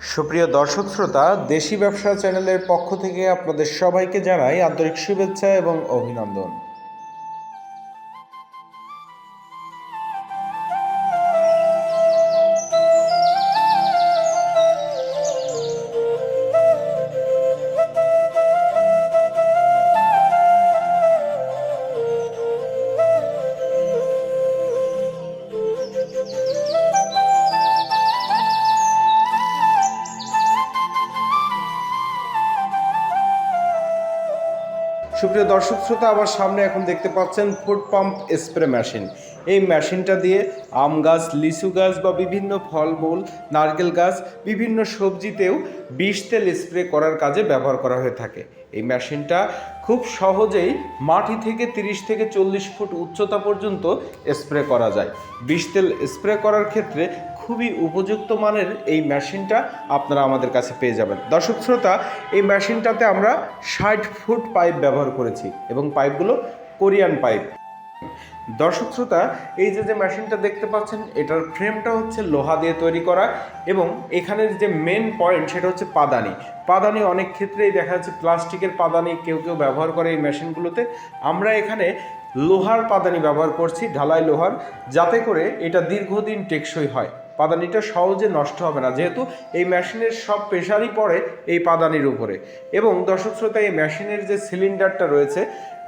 সুপ্রিয় দর্শক শ্রোতা, দেশি ব্যবসা চ্যানেলের পক্ষ থেকে আপনাদের সবাইকে জানাই আন্তরিক শুভেচ্ছা এবং অভিনন্দন। সুপ্রিয় দর্শক শ্রোতা আমার সামনে এখন দেখতে পাচ্ছেন ফুড পাম্প স্প্রে মেশিন এই মেশিনটা দিয়ে আম গাছ, লিচু গাছ বা বিভিন্ন ফলমূল, নারকেল গাছ, বিভিন্ন সবজিতেও বিষ তেল স্প্রে করার কাজে ব্যবহার করা হয়ে থাকে। এই মেশিনটা খুব সহজেই মাটি থেকে 30 থেকে চল্লিশ ফুট উচ্চতা পর্যন্ত স্প্রে করা যায়। বিষ তেল স্প্রে করার ক্ষেত্রে খুবই উপযুক্ত মানের এই মেশিনটা আপনারা আমাদের কাছে পেয়ে যাবেন। দর্শক শ্রোতা, এই মেশিনটাতে আমরা ষাট ফুট পাইপ ব্যবহার করেছি এবং পাইপগুলো কোরিয়ান পাইপ। দর্শক শ্রোতা, এই যে যে মেশিনটা দেখতে পাচ্ছেন, এটার ফ্রেমটা হচ্ছে লোহা দিয়ে তৈরি করা এবং এখানের যে মেন পয়েন্ট সেটা হচ্ছে পাদানি। পাদানি অনেক ক্ষেত্রেই দেখা যাচ্ছে প্লাস্টিকের পাদানি কেউ কেউ ব্যবহার করে এই মেশিনগুলোতে আমরা এখানে লোহার পাদানি ব্যবহার করছি, ঢালাই লোহার, যাতে করে এটা দীর্ঘদিন টেকসই হয়। পাদানিটা সহজে নষ্ট হবে না, যেহেতু এই মেশিনের সব প্রেশারই পড়ে এই পাদানির উপরে। এবং দর্শক শ্রোতা, এই মেশিনের যে সিলিন্ডারটা রয়েছে,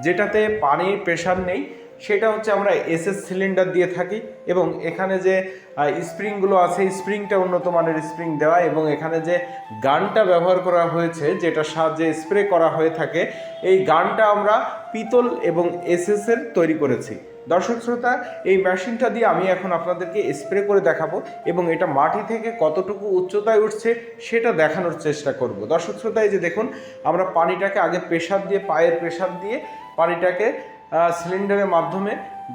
যেটাতে পানির প্রেশার নেই সেটা হচ্ছে আমরা এসএস সিলিন্ডার দিয়ে থাকি এবং এখানে যে স্প্রিংগুলো আছে স্প্রিংটা উন্নত মানের স্প্রিং দেওয়া এবং এখানে যে গানটা ব্যবহার করা হয়েছে যেটা সাহায্যে স্প্রে করা হয়ে থাকে, এই গানটা আমরা পিতল এবং এসএস এর তৈরি করেছি। দর্শক শ্রোতা, এই মেশিনটা দিয়ে আমি এখন আপনাদেরকে স্প্রে করে দেখাবো এবং এটা মাটি থেকে কতটুকু উচ্চতায় উঠছে সেটা দেখানোর চেষ্টা করব। দর্শক শ্রোতা, এই যে দেখুন, আমরা পানিটাকে আগে প্রেশার দিয়ে, পায়ের প্রেশার দিয়ে পানিটাকে সিলিন্ডারের মাধ্যমে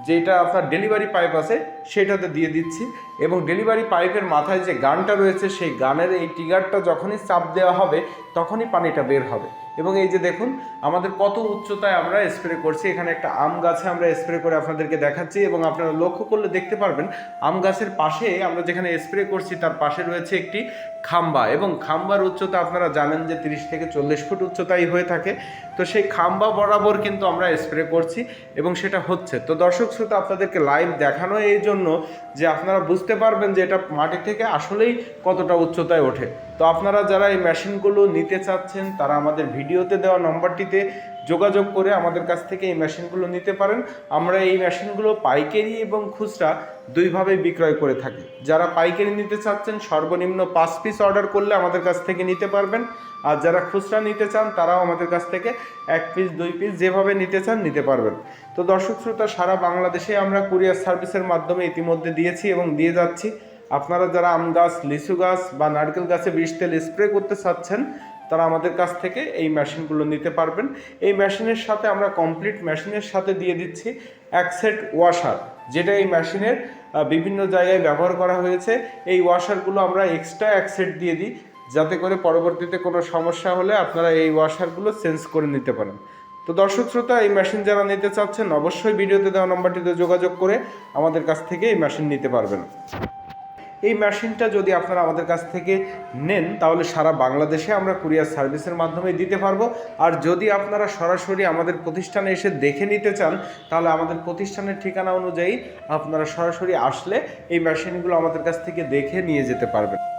যেটা আপনার ডেলিভারি পাইপ আছে, সেটাতে দিয়ে দিচ্ছি। এবং ডেলিভারি পাইপের মাথায় যে গানটা রয়েছে, সেই গানের এই টিগারটা যখনই চাপ দেওয়া হবে, তখনই পানিটা বের হবে। এবং এই যে দেখুন, আমাদের কত উচ্চতায় আমরা স্প্রে করছি। এখানে একটা আম গাছে আমরা স্প্রে করে আপনাদেরকে দেখাচ্ছি এবং আপনারা লক্ষ্য করলে দেখতে পারবেন, আম গাছের পাশে আমরা যেখানে স্প্রে করছি তার পাশে রয়েছে একটি খাম্বা এবং খাম্বার উচ্চতা আপনারা জানেন যে তিরিশ থেকে চল্লিশ ফুট উচ্চতাই হয়ে থাকে। তো সেই খাম্বা বরাবর কিন্তু আমরা স্প্রে করছি এবং সেটা হচ্ছে। তো দর্শক শ্রোতা, আপনাদেরকে লাইভ দেখানো এই জন্য যে আপনারা বুঝতে পারবেন যে এটা মাটি থেকে আসলেই কতটা উচ্চতায় ওঠে। তো আপনারা যারা এই মেশিনগুলো নিতে চাচ্ছেন, তারা আমাদের ভিডিওতে দেওয়া নম্বরটিতে যোগাযোগ করে আমাদের কাছ থেকে এই মেশিনগুলো নিতে পারেন। আমরা এই মেশিনগুলো পাইকারি এবং খুচরা দুইভাবে বিক্রয় করে থাকি। যারা পাইকারি নিতে চাচ্ছেন, সর্বনিম্ন পাঁচ পিস অর্ডার করলে আমাদের কাছ থেকে নিতে পারবেন। আর যারা খুচরা নিতে চান, তারাও আমাদের কাছ থেকে এক পিস, দুই পিস যেভাবে নিতে চান, নিতে পারবেন। তো দর্শক শ্রোতা, সারা বাংলাদেশে আমরা কুরিয়ার সার্ভিসের মাধ্যমে ইতিমধ্যে দিয়েছি এবং দিয়ে যাচ্ছি। আপনারা যারা আম গাছ, লিচু গাছ বা নারকেল গাছে বিষ তেল স্প্রে করতে চাচ্ছেন, তারা আমাদের কাছ থেকে এই মেশিনগুলো নিতে পারবেন। এই মেশিনের সাথে আমরা কমপ্লিট মেশিনের সাথে দিয়ে দিচ্ছি এক সেট ওয়াশার যেটা এই মেশিনের বিভিন্ন জায়গায় ব্যবহার করা হয়েছে। এই ওয়াশারগুলো আমরা এক্সট্রা এক সেট দিয়ে দিই, যাতে করে পরবর্তীতে কোনো সমস্যা হলে আপনারা এই ওয়াশারগুলো চেঞ্জ করে নিতে পারেন। তো দর্শক শ্রোতা, এই মেশিন যারা নিতে চাচ্ছেন, অবশ্যই ভিডিওতে দেওয়া নম্বরটিতে যোগাযোগ করে আমাদের কাছ থেকে এই মেশিন নিতে পারবেন। এই মেশিনটা যদি আপনারা আমাদের কাছ থেকে নেন, তাহলে সারা বাংলাদেশে আমরা কুরিয়ার সার্ভিসের মাধ্যমে দিতে পারব। আর যদি আপনারা সরাসরি আমাদের প্রতিষ্ঠানে এসে দেখে নিতে চান, তাহলে আমাদের প্রতিষ্ঠানের ঠিকানা অনুযায়ী আপনারা সরাসরি আসলে এই মেশিনগুলো আমাদের কাছ থেকে দেখে নিয়ে যেতে পারবেন।